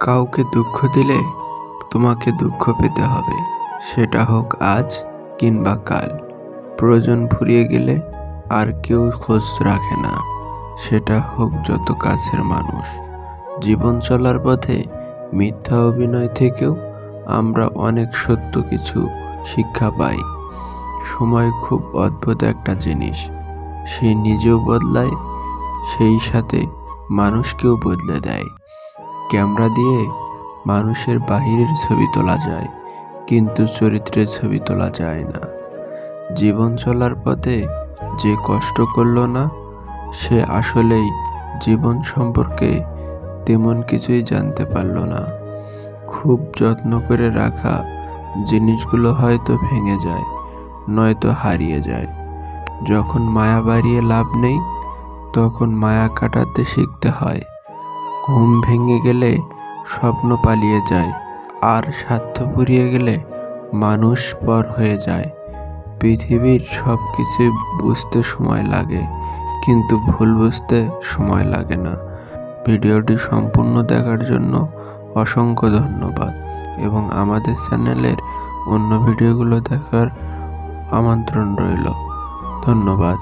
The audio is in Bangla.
কাউকে দুঃখ দিলে তোমাকে দুঃখ পেতে হবে। সেটা হোক আজ কিংবা কাল। প্রয়োজন ফুরিয়ে গেলে আর কেউ খোঁজ রাখে না। সেটা হোক যত কাছের মানুষ। জীবন চলার পথে মিথ্যা অভিনয় থেকেও আমরা অনেক সত্য কিছু শিক্ষা পাই। সময় খুব অদ্ভুত একটা জিনিস। সে নিজেও বদলায়, সেই সাথে মানুষকেও বদলে দেয়। ক্যামেরা দিয়ে মানুষের বাহিরের ছবি তোলা যায়, কিন্তু চরিত্রের ছবি তোলা যায় না। জীবন চলার পথে যে কষ্ট করল না, সে আসলেই জীবন সম্পর্কে তেমন কিছুই জানতে পারল না। খুব যত্ন করে রাখা জিনিসগুলো হয়তো ভেঙে যায়, নয়তো হারিয়ে যায়। যখন মায়া বাড়িয়ে লাভ নেই, তখন মায়া কাটাতে শিখতে হয়। ঘুম ভেঙে গেলে স্বপ্ন পালিয়ে যায়। আর স্বার্থ ফুরিয়ে গেলে মানুষ পর হয়ে যায়। পৃথিবীর সব কিছু বুঝতে সময় লাগে, কিন্তু ভুল বুঝতে সময় লাগে না। ভিডিওটি সম্পূর্ণ দেখার জন্য অসংখ্য ধন্যবাদ এবং আমাদের চ্যানেলের অন্য ভিডিওগুলো দেখার আমন্ত্রণ রইল। ধন্যবাদ।